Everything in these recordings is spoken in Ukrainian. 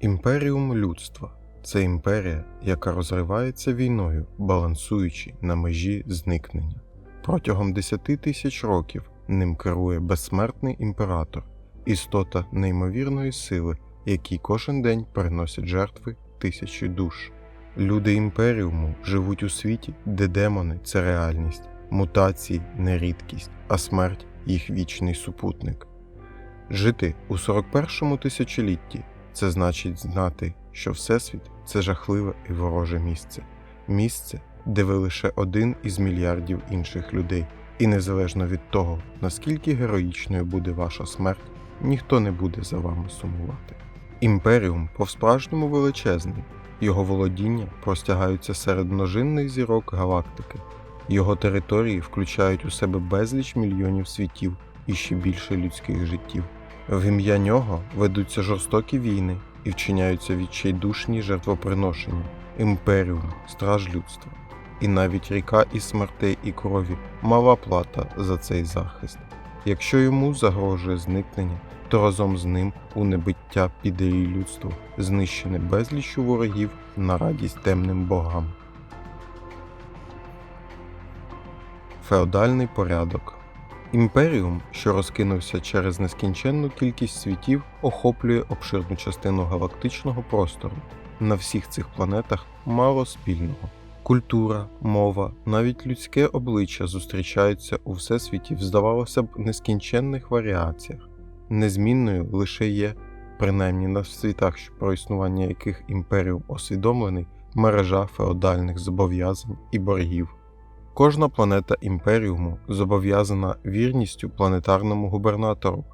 Імперіум людства це імперія, яка розривається війною, балансуючи на межі зникнення. Протягом 10 тисяч років ним керує безсмертний імператор, істота неймовірної сили, який кожен день приносять жертви тисячі душ. Люди імперіуму живуть у світі, де демони це реальність, мутації не рідкість, а смерть їх вічний супутник. Жити у 41-му тисячолітті це значить знати, що Всесвіт це жахливе і вороже місце, місце, де ви лише один із мільярдів інших людей, і незалежно від того, наскільки героїчною буде ваша смерть, ніхто не буде за вами сумувати. Імперіум по-справжньому величезний, його володіння простягаються серед множинних зірок галактики, його території включають у себе безліч мільйонів світів і ще більше людських життів. В ім'я нього ведуться жорстокі війни і вчиняються відчайдушні жертвоприношення, імперіум, страж людства. І навіть ріка із смертей і крові мала плата за цей захист. Якщо йому загрожує зникнення, то разом з ним у небиття піде і людство, знищене безліччю ворогів на радість темним богам. Феодальний порядок Імперіум, що розкинувся через нескінченну кількість світів, охоплює обширну частину галактичного простору. На всіх цих планетах мало спільного. Культура, мова, навіть людське обличчя зустрічаються у всесвіті, здавалося б, нескінченних варіаціях. Незмінною лише є, принаймні на світах, про існування яких імперіум освідомлений, мережа феодальних зобов'язань і боргів. Кожна планета імперіуму зобов'язана вірністю планетарному губернатору.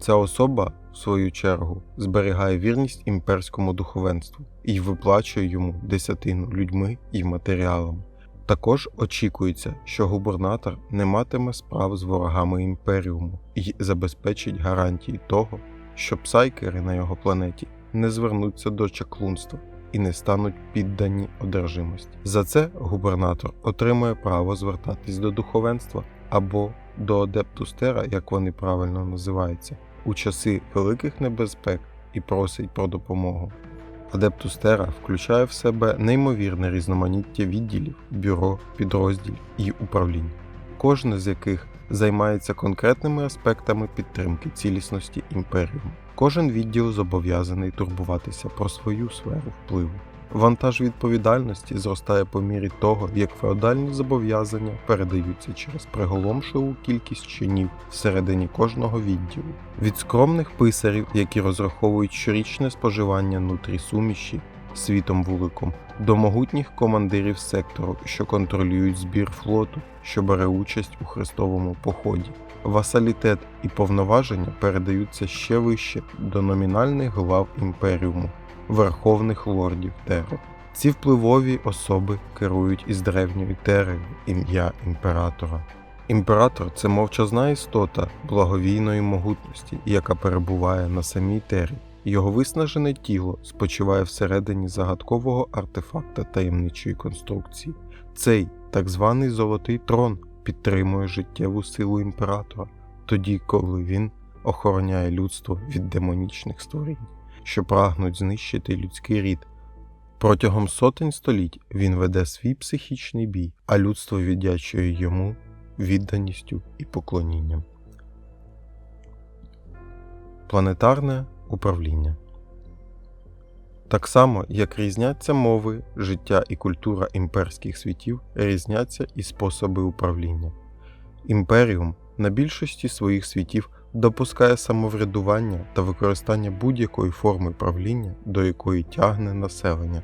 Ця особа, в свою чергу, зберігає вірність імперському духовенству і виплачує йому десятину людьми і матеріалами. Також очікується, що губернатор не матиме справ з ворогами імперіуму і забезпечить гарантії того, що псайкери на його планеті не звернуться до чаклунства і не стануть піддані одержимості. За це губернатор отримує право звертатись до духовенства або до адептустера, як вони правильно називаються, у часи великих небезпек і просить про допомогу. Адептустера включає в себе неймовірне різноманіття відділів, бюро, підрозділів і управлінь, кожне з яких займається конкретними аспектами підтримки цілісності імперіуму. Кожен відділ зобов'язаний турбуватися про свою сферу впливу. Вантаж відповідальності зростає по мірі того, як феодальні зобов'язання передаються через приголомшливу кількість чинів всередині кожного відділу. Від скромних писарів, які розраховують щорічне споживання нутрі суміші світом вуликом, до могутніх командирів сектору, що контролюють збір флоту, що бере участь у хрестовому поході. Васалітет і повноваження передаються ще вище до номінальних глав імперіуму, верховних лордів Тери. Ці впливові особи керують із древньої Тери ім'я імператора. Імператор це мовчазна істота благовійної могутності, яка перебуває на самій Тері. Його виснажене тіло спочиває всередині загадкового артефакта таємничої конструкції. Цей так званий Золотий трон підтримує життєву силу імператора, тоді коли він охороняє людство від демонічних створінь, що прагнуть знищити людський рід. Протягом сотень століть він веде свій психічний бій, а людство віддячує йому відданістю і поклонінням. Планетарне управління так само, як різняться мови, життя і культура імперських світів, різняться і способи управління. Імперіум на більшості своїх світів допускає самоврядування та використання будь-якої форми правління, до якої тягне населення.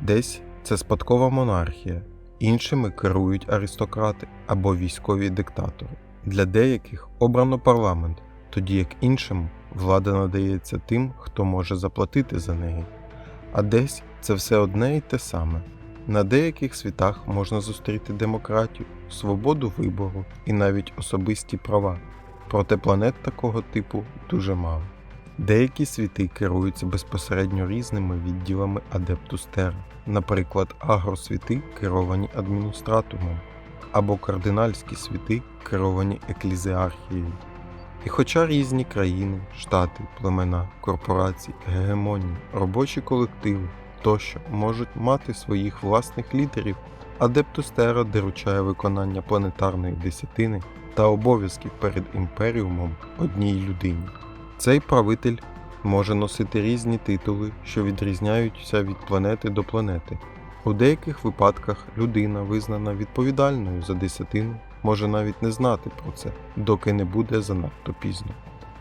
Десь це спадкова монархія, іншими керують аристократи або військові диктатори. Для деяких обрано парламент, тоді як іншим влада надається тим, хто може заплатити за неї. А десь це все одне і те саме. На деяких світах можна зустріти демократію, свободу вибору і навіть особисті права, проте планет такого типу дуже мало. Деякі світи керуються безпосередньо різними відділами Адептустера, наприклад, агросвіти керовані адміністратумом, або кардинальські світи керовані еклізіархією. І хоча різні країни, штати, племена, корпорації, гегемонії, робочі колективи тощо можуть мати своїх власних лідерів, Адептус Терра доручає виконання планетарної десятини та обов'язків перед імперіумом одній людині. Цей правитель може носити різні титули, що відрізняються від планети до планети. У деяких випадках людина, визнана відповідальною за десятину, може навіть не знати про це, доки не буде занадто пізно.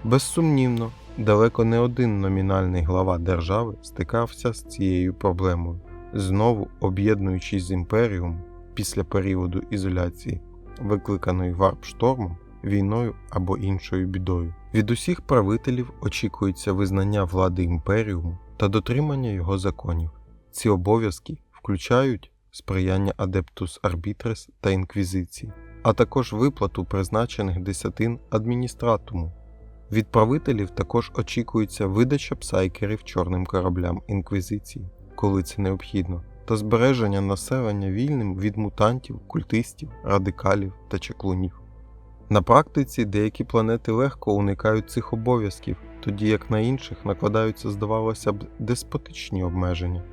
Безсумнівно, далеко не один номінальний глава держави стикався з цією проблемою, знову об'єднуючись з імперіумом після періоду ізоляції, викликаної варп-штормом, війною або іншою бідою. Від усіх правителів очікується визнання влади імперіуму та дотримання його законів. Ці обов'язки включають сприяння Адептус Арбітрес та Інквізиції, а також виплату призначених десятин адміністратуму. Від правителів також очікується видача псайкерів чорним кораблям Інквізиції, коли це необхідно, та збереження населення вільним від мутантів, культистів, радикалів та чеклунів. На практиці деякі планети легко уникають цих обов'язків, тоді як на інших накладаються, здавалося б, деспотичні обмеження.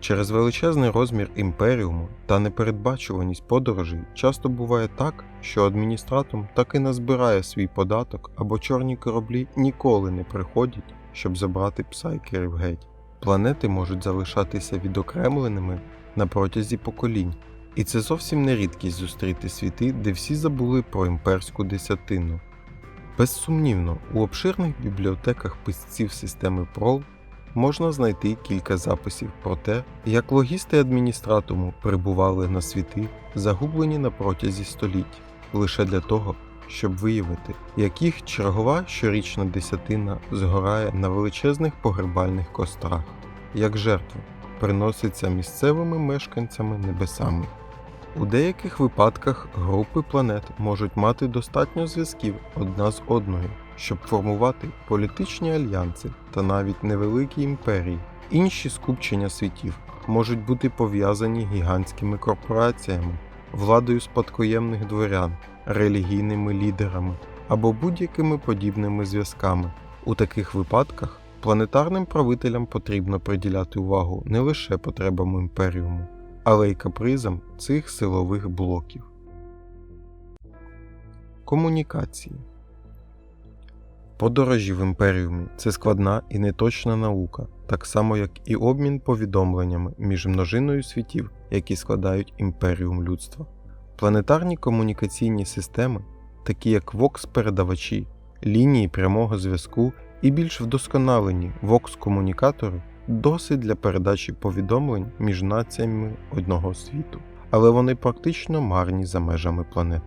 Через величезний розмір імперіуму та непередбачуваність подорожей часто буває так, що адміністратум так і назбирає свій податок або чорні кораблі ніколи не приходять, щоб забрати псайкерів геть. Планети можуть залишатися відокремленими на протязі поколінь, і це зовсім не рідкість зустріти світи, де всі забули про імперську десятину. Безсумнівно, у обширних бібліотеках писців системи PROL можна знайти кілька записів про те, як логісти адміністратуму прибували на світи, загублені на протязі століть, лише для того, щоб виявити, як їх чергова щорічна десятина згорає на величезних погребальних кострах, як жертва приноситься місцевими мешканцями небесами. У деяких випадках групи планет можуть мати достатньо зв'язків одна з одною, щоб формувати політичні альянси та навіть невеликі імперії. Інші скупчення світів можуть бути пов'язані гігантськими корпораціями, владою спадкоємних дворян, релігійними лідерами або будь-якими подібними зв'язками. У таких випадках планетарним правителям потрібно приділяти увагу не лише потребам імперіуму, але й капризам цих силових блоків. Комунікації Подорожі в імперіумі це складна і неточна наука, так само як і обмін повідомленнями між множиною світів, які складають імперіум людства. Планетарні комунікаційні системи, такі як вокс-передавачі, лінії прямого зв'язку і більш вдосконалені вокс-комунікатори, досить для передачі повідомлень між націями одного світу, але вони практично марні за межами планет.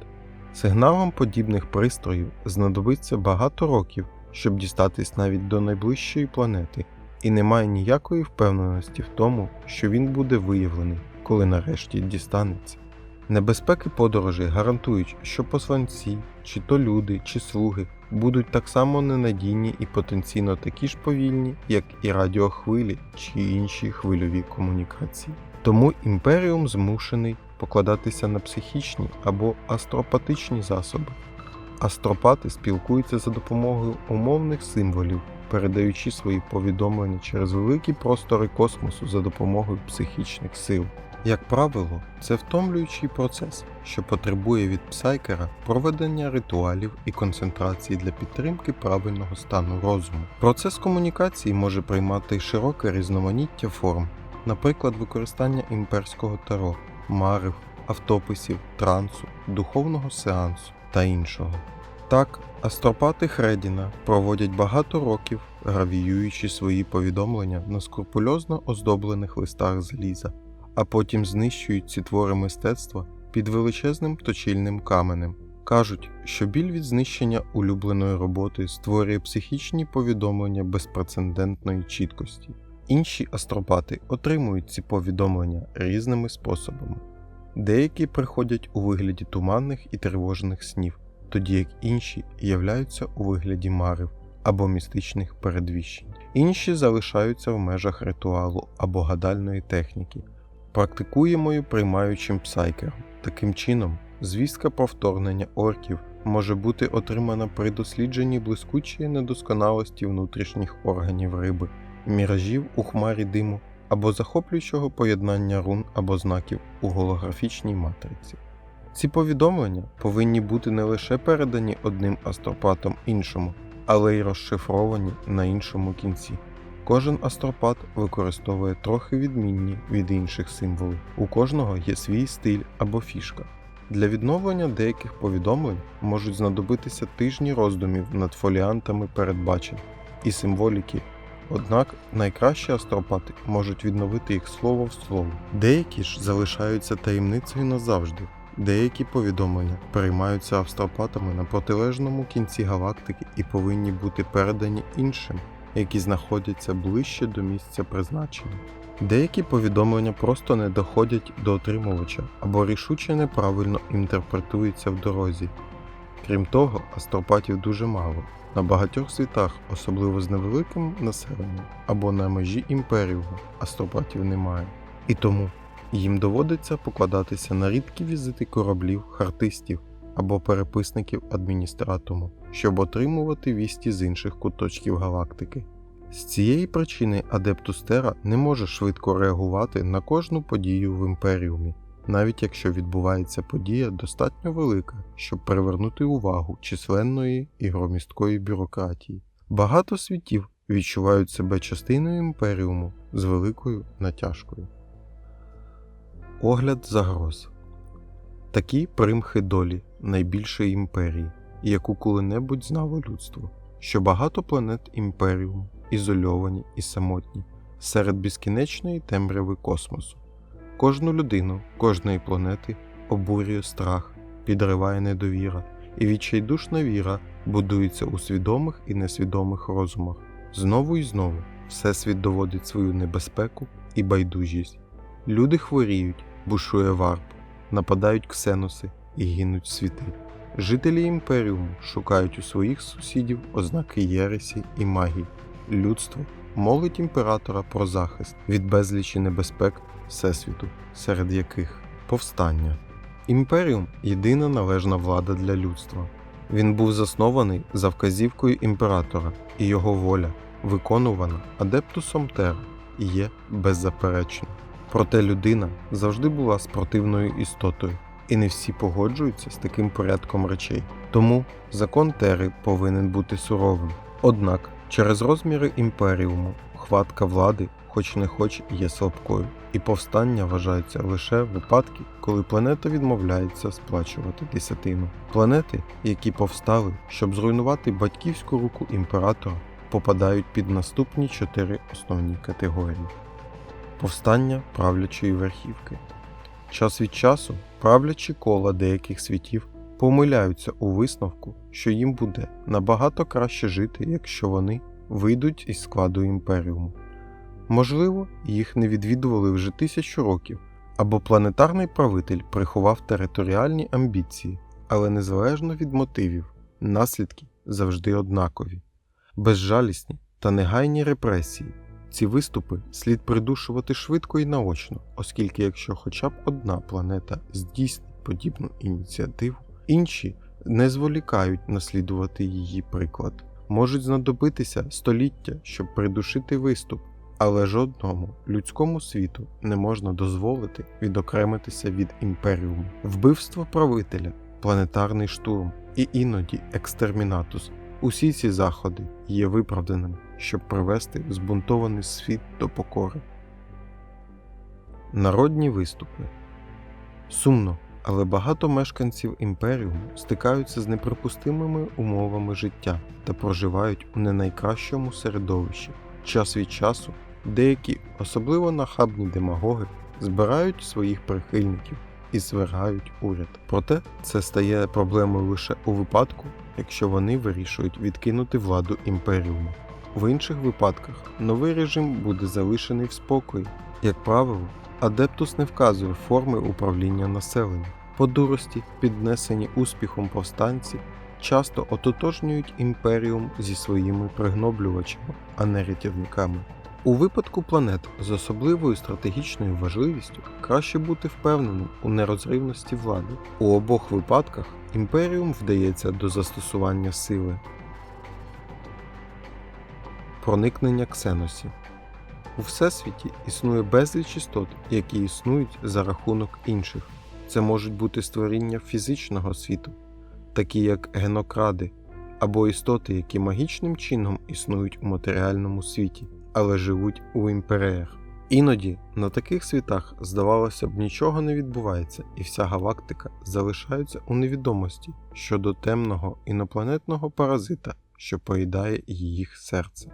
Сигналам подібних пристроїв знадобиться багато років, щоб дістатись навіть до найближчої планети, і немає ніякої впевненості в тому, що він буде виявлений, коли нарешті дістанеться. Небезпеки подорожей гарантують, що посланці, чи то люди, чи слуги будуть так само ненадійні і потенційно такі ж повільні, як і радіохвилі чи інші хвильові комунікації. Тому імперіум змушений покладатися на психічні або астропатичні засоби. Астропати спілкуються за допомогою умовних символів, передаючи свої повідомлення через великі простори космосу за допомогою психічних сил. Як правило, це втомлюючий процес, що потребує від псайкера проведення ритуалів і концентрації для підтримки правильного стану розуму. Процес комунікації може приймати широке різноманіття форм, наприклад, використання імперського таро, марив, автописів, трансу, духовного сеансу та іншого. Так, астропати Хредіна проводять багато років, гравіюючи свої повідомлення на скрупульозно оздоблених листах заліза, а потім знищують ці твори мистецтва під величезним точильним каменем. Кажуть, що біль від знищення улюбленої роботи створює психічні повідомлення безпрецедентної чіткості. Інші астропати отримують ці повідомлення різними способами. Деякі приходять у вигляді туманних і тривожних снів, тоді як інші являються у вигляді марив або містичних передвіщень. Інші залишаються в межах ритуалу або гадальної техніки, практикуємою приймаючим псайкером. Таким чином, звістка про вторгнення орків може бути отримана при дослідженні блискучої недосконалості внутрішніх органів риби, міражів у хмарі диму або захоплюючого поєднання рун або знаків у голографічній матриці. Ці повідомлення повинні бути не лише передані одним астропатом іншому, але й розшифровані на іншому кінці. Кожен астропат використовує трохи відмінні від інших символів. У кожного є свій стиль або фішка. Для відновлення деяких повідомлень можуть знадобитися тижні роздумів над фоліантами передбачень і символіки. Однак найкращі астропати можуть відновити їх слово в слово. Деякі ж залишаються таємницею назавжди. Деякі повідомлення переймаються астропатами на протилежному кінці галактики і повинні бути передані іншим, які знаходяться ближче до місця призначення. Деякі повідомлення просто не доходять до отримувача або рішуче неправильно інтерпретуються в дорозі. Крім того, астропатів дуже мало. На багатьох світах, особливо з невеликим населенням або на межі імперіуму, астропатів немає. І тому їм доводиться покладатися на рідкі візити кораблів, хартистів або переписників адміністратуму, щоб отримувати вісті з інших куточків галактики. З цієї причини Адептус Тера не може швидко реагувати на кожну подію в імперіумі, навіть якщо відбувається подія достатньо велика, щоб привернути увагу численної і громісткої бюрократії. Багато світів відчувають себе частиною імперіуму з великою натяжкою. Огляд загроз такі примхи долі найбільшої імперії, яку коли-небудь знало людство, що багато планет імперіуму ізольовані і самотні серед безкінечної темряви космосу. Кожну людину, кожної планети обурює страх, підриває недовіра, і відчайдушна віра будується у свідомих і несвідомих розумах. Знову і знову Всесвіт доводить свою небезпеку і байдужість. Люди хворіють, бушує варп, нападають ксеноси і гинуть світи. Жителі імперіуму шукають у своїх сусідів ознаки Єресі і магії. Людство молить імператора про захист від безлічі небезпек Всесвіту, серед яких повстання. Імперіум єдина належна влада для людства. Він був заснований за вказівкою імператора, і його воля, виконувана адептусом Тера, є беззаперечною. Проте людина завжди була спротивною істотою, і не всі погоджуються з таким порядком речей. Тому закон Тери повинен бути суровим. Однак, через розміри імперіуму, хватка влади, хоч не хоч, є слабкою, і повстання вважаються лише випадки, коли планета відмовляється сплачувати десятину. Планети, які повстали, щоб зруйнувати батьківську руку імператора, попадають під наступні чотири основні категорії: повстання правлячої верхівки. Час від часу правлячі кола деяких світів помиляються у висновку, що їм буде набагато краще жити, якщо вони вийдуть із складу імперіуму. Можливо, їх не відвідували вже тисячу років, або планетарний правитель приховав територіальні амбіції, але незалежно від мотивів, наслідки завжди однакові, безжалісні та негайні репресії. Ці виступи слід придушувати швидко і наочно, оскільки якщо хоча б одна планета здійснить подібну ініціативу, інші не зволікають наслідувати її приклад. Можуть знадобитися століття, щоб придушити виступ, але жодному людському світу не можна дозволити відокремитися від імперіуму. Вбивство правителя, планетарний штурм і іноді екстермінатус. Усі ці заходи є виправданими, щоб привести збунтований світ до покори. Народні виступи сумно, але багато мешканців імперіуму стикаються з неприпустимими умовами життя та проживають у не найкращому середовищі. Час від часу деякі, особливо нахабні демагоги, збирають своїх прихильників і звергають уряд. Проте це стає проблемою лише у випадку, якщо вони вирішують відкинути владу імперіуму. В інших випадках новий режим буде залишений в спокої. Як правило, адептус не вказує форми управління населенням. По дурості, піднесені успіхом повстанці, часто ототожнюють імперіум зі своїми пригноблювачами, а не рятівниками. У випадку планет з особливою стратегічною важливістю краще бути впевненим у нерозривності влади. У обох випадках імперіум вдається до застосування сили. Проникнення ксеносів. У всесвіті існує безліч істот, які існують за рахунок інших. Це можуть бути створіння фізичного світу, такі як генокради, або істоти, які магічним чином існують у матеріальному світі, але живуть у імперіях. Іноді на таких світах, здавалося б, нічого не відбувається, і вся галактика залишається у невідомості щодо темного інопланетного паразита, що поїдає їх серце.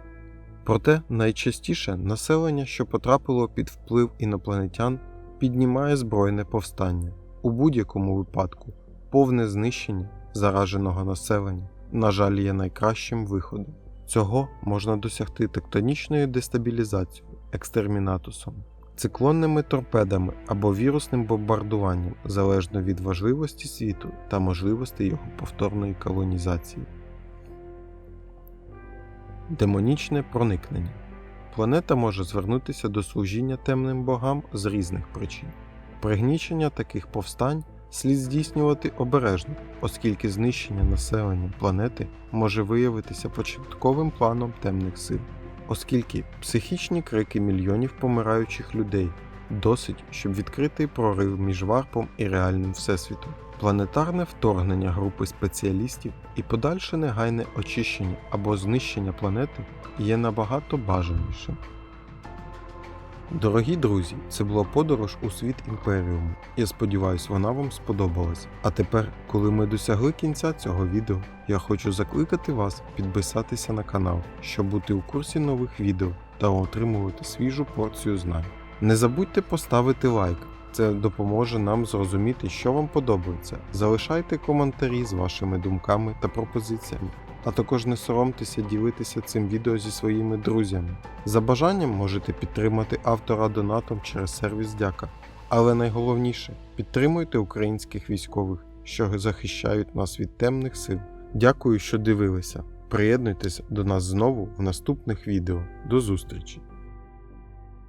Проте найчастіше населення, що потрапило під вплив інопланетян, піднімає збройне повстання. У будь-якому випадку повне знищення зараженого населення, на жаль, є найкращим виходом. Цього можна досягти тектонічною дестабілізацією, екстермінатусом, циклонними торпедами або вірусним бомбардуванням залежно від важливості світу та можливостей його повторної колонізації. Демонічне проникнення. Планета може звернутися до служіння темним богам з різних причин. Пригнічення таких повстань слід здійснювати обережно, оскільки знищення населення планети може виявитися початковим планом темних сил, оскільки психічні крики мільйонів помираючих людей досить, щоб відкрити прорив між варпом і реальним всесвітом. Планетарне вторгнення групи спеціалістів і подальше негайне очищення або знищення планети є набагато бажанішим. Дорогі друзі, це була подорож у світ імперіуму. Я сподіваюся, вона вам сподобалась. А тепер, коли ми досягли кінця цього відео, я хочу закликати вас підписатися на канал, щоб бути у курсі нових відео та отримувати свіжу порцію знань. Не забудьте поставити лайк. Це допоможе нам зрозуміти, що вам подобається. Залишайте коментарі з вашими думками та пропозиціями, а також не соромтеся ділитися цим відео зі своїми друзями. За бажанням можете підтримати автора донатом через сервіс Дяка. Але найголовніше підтримуйте українських військових, що захищають нас від темних сил. Дякую, що дивилися. Приєднуйтесь до нас знову в наступних відео. До зустрічі!